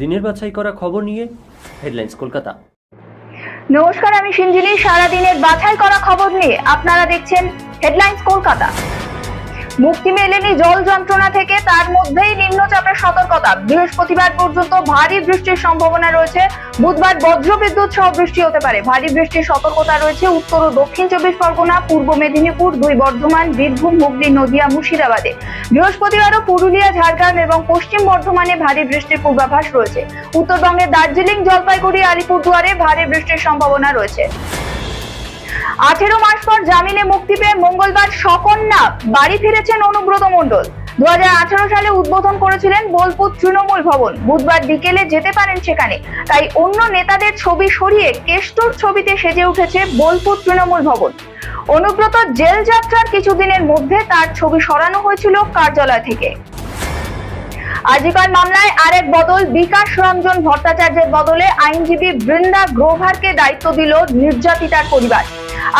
দিনের বাছাই করা খবর নিয়ে হেডলাইন্স কলকাতা। নমস্কার, আমি সিঞ্জিনী সারাদিনের বাছাই করা খবর নিয়ে আপনারা দেখছেন হেডলাইন্স কলকাতা। মুক্তি মেলেনি জল যন্ত্রণা থেকে, তার মধ্যেই নিম্নচাপের সতর্কতা। বৃহস্পতিবার পর্যন্ত ভারী বৃষ্টির সম্ভাবনা রয়েছে। বুধবার বজ্রবিদ্যুৎ সহ বৃষ্টি হতে পারে। ভারী বৃষ্টির সতর্কতা রয়েছে উত্তর ও দক্ষিণ চব্বিশ পরগনা, পূর্ব মেদিনীপুর, দুই বর্ধমান, বীরভূম, হুগলি, নদিয়া, মুর্শিদাবাদে। বৃহস্পতিবারও পুরুলিয়া, ঝাড়গ্রাম এবং পশ্চিম বর্ধমানে ভারী বৃষ্টির পূর্বাভাস রয়েছে। উত্তরবঙ্গের দার্জিলিং, জলপাইগুড়ি, আলিপুরদুয়ারে ভারী বৃষ্টির সম্ভাবনা রয়েছে। আঠেরো মাস পর জামিনে মুক্তি পেয়ে মঙ্গলবার সকন্যা বাড়ি ফিরেছেন অনুব্রত মণ্ডল। দুই হাজার আঠারো সালে উদ্বোধন করেছিলেন বোলপুর তৃণমূল ভবন। বুধবার বিকেলে যেতে পারেন সেখানে। তাই অন্য নেতাদের ছবি সরিয়ে কেষ্টর ছবিতে সেজে উঠেছে বোলপুর তৃণমূল ভবন। অনুব্রত জেল যাত্রার কিছুদিনের মধ্যে তার ছবি সরানো হয়েছিল কার্যালয় থেকে। আজিকার মামলায় আরেক বদল বিকাশ রঞ্জন ভট্টাচার্যের বদলে আইনজীবী বৃন্দা গ্রোভারকে দায়িত্ব দিল নির্যাতিতার পরিবার।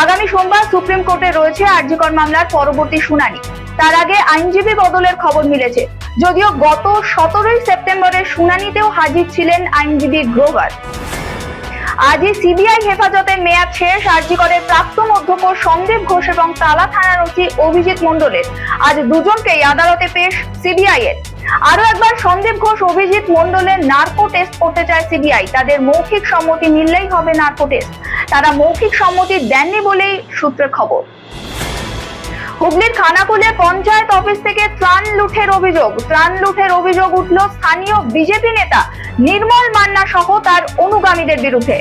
আগামী সোমবার সুপ্রিম কোর্টে রয়েছে আরজিকর মামলার পরবর্তী শুনানি। তার আগে আইনজীবী বদলের খবর মিলেছে। যদিও গত সতেরোই সেপ্টেম্বরের শুনানিতেও হাজির ছিলেন আইনজীবী গ্রোভার। আজই সিবিআই হেফাজতের মেয়াদ শেষ আরজিকরের প্রাক্তন অধ্যক্ষ সন্দীপ ঘোষ এবং তালা থানার ওসি অভিজিৎ মণ্ডলের। আজ দুজনকেই আদালতে পেশ সিবিআই এর আরও একবার সন্দীপ ঘোষ, অভিজিৎ মণ্ডলের নার্কো টেস্ট করতে চায় সিবিআই। তাদের মৌখিক সম্মতি মিললেই হবে নার্কো টেস্ট। তারা মৌখিক সম্মতি দেননি বলেই সূত্রের খবর। হুগলির খানাকুলে পঞ্চায়েত অফিস থেকে ত্রাণ লুঠের অভিযোগ, ত্রাণ লুঠের অভিযোগ উঠল স্থানীয় বিজেপি নেতা নির্মল মান্না সহ তার অনুগামীদের বিরুদ্ধে।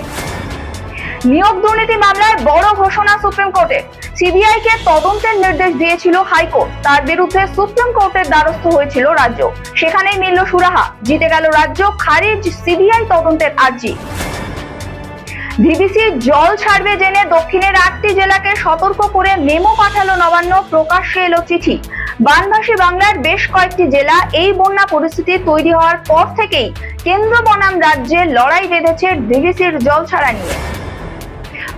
নিয়োগ দুর্নীতি মামলায় বড় ঘোষণা সুপ্রিম কোর্টে। সিবিআই কে তদন্তের নির্দেশ দিয়েছিল হাইকোর্ট, তার বিরুদ্ধে সুপ্রিম কোর্টের দ্বারস্থ হয়েছিল রাজ্য। সেখানেই মিলল সুরাহা, জিতে গেল রাজ্য, খারিজ সিবিআই তদন্তের আর্জি। ভিবিসি জল ছাড়বে জেনে দক্ষিণের আটটি জেলাকে সতর্ক করে মেমো পাঠালো নবান্ন প্রকাশ্যে এলো চিঠি। বানভাসী বাংলার বেশ কয়েকটি জেলা এই বন্যা পরিস্থিতি তৈরি হওয়ার পর থেকেই কেন্দ্র বনাম রাজ্যে লড়াই বেঁধেছে ডিভিসির জল ছাড়া নিয়ে।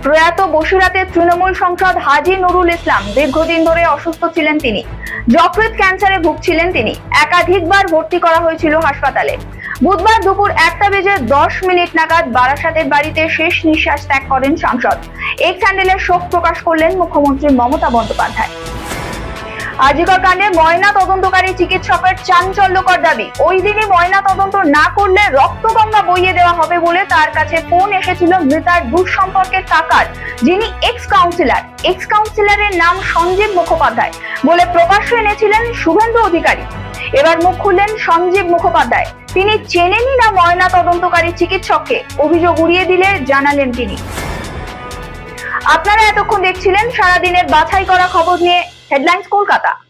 প্রয়াত বসিরাতের তৃণমূল সংসদ হাজি নুরুল ইসলাম দীর্ঘদিন ধরে অসুস্থ ছিলেন তিনি। যকৃত ক্যান্সারে ভুগছিলেন তিনি। একাধিকবার ভর্তি করা হয়েছিল হাসপাতালে। বুধবার দুপুর একটা বেজে দশ মিনিট নাগাদ বারাসাতের বাড়িতে শেষ নিঃশ্বাস ত্যাগ করেন সাংসদ। এক স্যান্ডেলের শোক প্রকাশ করলেন মুখ্যমন্ত্রী মমতা বন্দ্যোপাধ্যায়। আজিকর কাণ্ডে ময়না তদন্তকারী চিকিৎসকের চাঞ্চল্যকর দাবি। ওই দিনই ময়না তদন্ত না করলে রক্তগঙ্গা বইয়ে দেওয়া হবে বলে তার কাছে ফোন এসেছিল মৃতার দূর সম্পর্কের কাকার যিনি এক্স কাউন্সিলর এক্স কাউন্সিলরের নাম সঞ্জীব মুখোপাধ্যায় বলে প্রকাশ্য এনেছিলেন শুভেন্দু অধিকারী। এবার মুখ খুললেন সঞ্জীব মুখোপাধ্যায়। তিনি চেনেনি না ময়না তদন্তকারী চিকিৎসককে। অভিযোগ উড়িয়ে দিলে জানালেন তিনি। আপনারা এতক্ষণ দেখছিলেন সারাদিনের বাছাই করা খবর নিয়ে হেডলাইন্স কলকাতা।